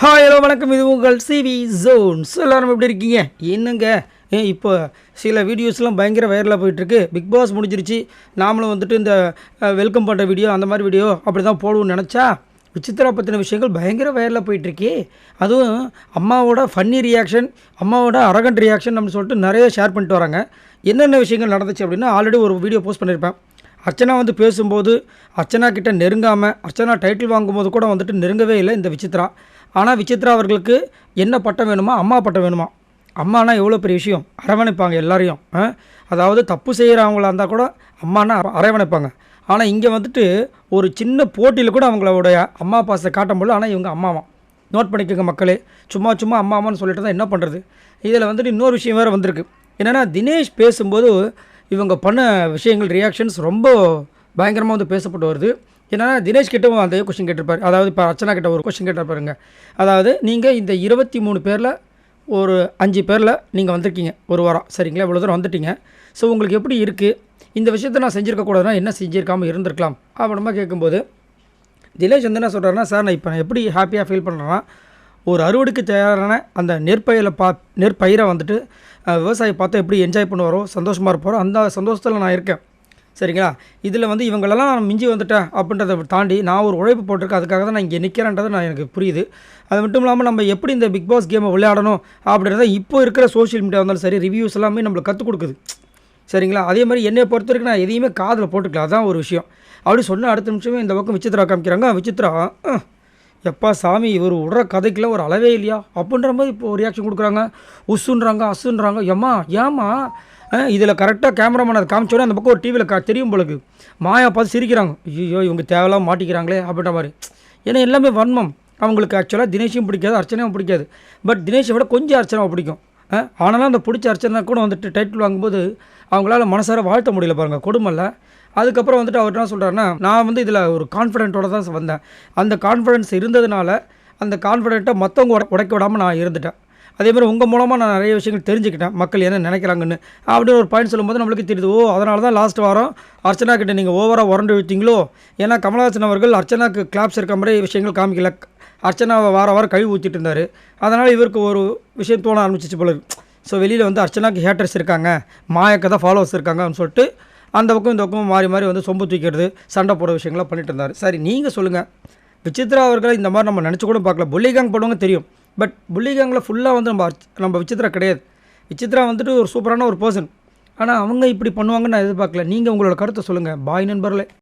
Hi hello வணக்கம். இது உங்கள் சிவி ஜோன்ஸ் எல்லோரும் எப்படி இருக்கீங்க? என்னங்க? ஏ இப்போ சில வீடியோஸ்லாம் பயங்கர வைரலாக போயிட்டுருக்கு. பிக் பாஸ் முடிஞ்சிருச்சு. நாமளும் வந்துட்டு இந்த வெல்கம் பண்ணுற வீடியோ அந்த மாதிரி வீடியோ அப்படி தான் போடுவோம்னு நினச்சா விசித்ரா பற்றின விஷயங்கள் பயங்கர வைரலாக போயிட்டுருக்கே. அதுவும் அம்மாவோட ஃபன்னி ரியாக்ஷன் அம்மாவோட அரகண்ட் ரியாக்ஷன் அப்படின்னு சொல்லிட்டு நிறைய ஷேர் பண்ணிட்டு வராங்க. என்னென்ன விஷயங்கள் நடந்துச்சு அப்படின்னா ஆல்ரெடி ஒரு வீடியோ போஸ்ட் பண்ணியிருப்பேன் அர்ச்சனா வந்து பேசும்போது அர்ச்சனா கிட்ட நெருங்காமல் அர்ச்சனா டைட்டில் வாங்கும்போது கூட வந்துட்டு நெருங்கவே இல்லை இந்த விசித்ரா ஆனால் விசித்ரா அவர்களுக்கு என்ன பட்டம் வேணுமா? அம்மா பட்டம் வேணுமா? அம்மானா எவ்வளோ பெரிய விஷயம்? அரவணைப்பாங்க எல்லாரையும். அதாவது தப்பு செய்கிறவங்களா இருந்தால் கூட அம்மானா அரவணைப்பாங்க. ஆனால் இங்கே வந்துட்டு ஒரு சின்ன போட்டியில் கூட அவங்களுடைய அம்மா பாசத்தை காட்டும் முடியல. ஆனால் இவங்க அம்மாவா? நோட் பண்ணிக்கோங்க மக்களே. சும்மா சும்மா அம்மா அம்மான்னு சொல்லிட்டு தான் என்ன பண்ணுறது இதில் வந்துட்டு இன்னொரு விஷயம் வேறு வந்திருக்கு. என்னென்னா தினேஷ் பேசும்போது இவங்க பண்ண விஷயங்கள் ரியாக்ஷன்ஸ் ரொம்ப பயங்கரமாக வந்து பேசப்பட்டு வருது. ஏன்னா தினேஷ் கிட்டவும் அதே கொஷின் கேட்டிருப்பாரு. அதாவது இப்போ அர்ச்சனா கிட்ட ஒரு கொஷின் கேட்டிருப்பாருங்க அதாவது நீங்கள் இந்த இருபத்தி மூணு பேரில் ஒரு அஞ்சு பேரில் நீங்கள் வந்திருக்கீங்க ஒரு வாரம். சரிங்களா? இவ்வளோ தூரம் வந்துட்டீங்க. ஸோ உங்களுக்கு எப்படி இருக்குது இந்த விஷயத்தை நான் செஞ்சுருக்கக்கூடாதுன்னா என்ன செஞ்சுருக்காமல் இருந்திருக்கலாம்? அப்படிமா கேட்கும்போது தினேஷ் வந்து என்ன சொல்கிறாருன்னா சார் நான் இப்போ நான் எப்படி ஹாப்பியாக ஃபீல் பண்ணுறேன்னா ஒரு அறுவடைக்கு தயாரான அந்த நெற்பயிரை பா நெற்பயிரை வந்துட்டு விவசாயி பார்த்தா எப்படி என்ஜாய் பண்ணுவாரோ சந்தோஷமாக இருப்பாரோ அந்த சந்தோஷத்தில் நான் இருக்கேன். சரிங்களா? இதில் வந்து இவங்களெல்லாம் நான் மிஞ்சி வந்துட்டேன் அப்படின்றத தாண்டி நான் ஒரு உழைப்பு போட்டிருக்கேன். அதுக்காக தான் நான் இங்கே நிற்கிறேன்றது நான் எனக்கு புரியுது. அது மட்டும் இல்லாமல் நம்ம எப்படி இந்த பிக் பாஸ் கேமை விளையாடணும் அப்படின்றத இப்போ இருக்கிற சோஷியல் மீடியா வந்தாலும் சரி ரிவ்யூஸ் எல்லாமே நம்மளுக்கு கற்றுக் கொடுக்குது. சரிங்களா? அதே மாதிரி என்னை பொறுத்த வரைக்கும் நான் எதையுமே காதில் போட்டுக்கலாம் அதான் ஒரு விஷயம். அப்படி சொன்ன அடுத்த நிமிஷமே இந்த பக்கம் விசித்ரா காமிக்கிறாங்க. விசித்ரா எப்பா சாமி இவர் விடுற கதைக்கெல்லாம் ஒரு அளவே இல்லையா? அப்படின்ற மாதிரி இப்போ ரியாக்ஷன் கொடுக்குறாங்க. உஸ்ஸுன்றாங்க அஸ்ஸுன்றாங்க ஏம்மா ஏம்மா இதில் கரெக்டாக கேமராமேன் அதை காமிச்சோடனே அந்த பக்கம் ஒரு டிவியில் கா தெரியும் போலக்கு. மாயா பார்த்து சிரிக்கிறாங்க. ஐயோ இவங்க தேவையில்லாம மாட்டிக்கிறாங்களே அப்படின்ற மாதிரி. ஏன்னா எல்லாமே வன்மம். அவங்களுக்கு ஆக்சுவலாக தினேஷையும் பிடிக்காது அர்ச்சனையும் பிடிக்காது. பட் தினேஷை விட கொஞ்சம் அர்ச்சனை பிடிக்கும். ஆனாலும் அந்த பிடிச்ச அர்ச்சனை கூட வந்துட்டு டைட்டில் வாங்கும்போது அவங்களால மனசார வாழ்த்த முடியல பாருங்கள் கொடுமல்ல அதுக்கப்புறம் வந்துட்டு அவர் என்ன சொல்கிறாருன்னா நான் வந்து இதில் ஒரு கான்ஃபிடென்ட்டோட தான் வந்தேன். அந்த கான்ஃபிடென்ஸ் இருந்ததுனால அந்த கான்ஃபிடென்ட்டை மற்றவங்க உட உடைக்க விடாமல் நான் இருந்துட்டேன். அதே மாதிரி உங்கள் மூலமாக நான் நிறைய விஷயங்கள் தெரிஞ்சுக்கிட்டேன். மக்கள் என்ன நினைக்கிறாங்கன்னு. அப்படின்னு ஒரு பாயிண்ட் சொல்லும்போது நம்மளுக்கு தெரியுது ஓ அதனால தான் லாஸ்ட் வாரம் அர்ச்சனா கிட்ட நீங்கள் ஓவராக உரண்டு விட்டீங்களோ? ஏன்னா கமலஹாசன் அவர்கள் அர்ச்சனாக்கு கிளாப்ஸ் இருக்க மாதிரி விஷயங்கள் காமிக்கல. அர்ச்சனாவை வார வாரம் கழுவி ஊற்றிட்டு இருந்தார். அதனால் இவருக்கு ஒரு விஷயம் தோண ஆரம்பிச்சிச்சு போல ஸோ வெளியில் வந்து அர்ச்சனாக்கு ஹேட்டர்ஸ் இருக்காங்க. மாயக்க தான் ஃபாலோவர்ஸ் இருக்காங்கன்னு சொல்லிட்டு அந்த பக்கம் இந்த பக்கம் மாறி மாறி வந்து சொம்பு தூக்கிறது சண்டை போடுற விஷயங்கள்லாம் பண்ணிட்டு இருந்தார். சரி நீங்கள் சொல்லுங்கள் விசித்ரா அவர்களை இந்த மாதிரி நம்ம நினச்சி கூட பார்க்கல. புள்ளிகாங் போடுவாங்க தெரியும். பட் புள்ளி கேங்கில் ஃபுல்லாக வந்து நம்ம நம்ம விசித்ரா கிடையாது. விசித்ரா வந்துட்டு ஒரு சூப்பரான ஒரு பர்சன் ஆனால் அவங்க இப்படி பண்ணுவாங்கன்னு நான் எதிர்பார்க்கல. நீங்கள் உங்களோட கருத்தை சொல்லுங்கள் பாய் நண்பர்களே.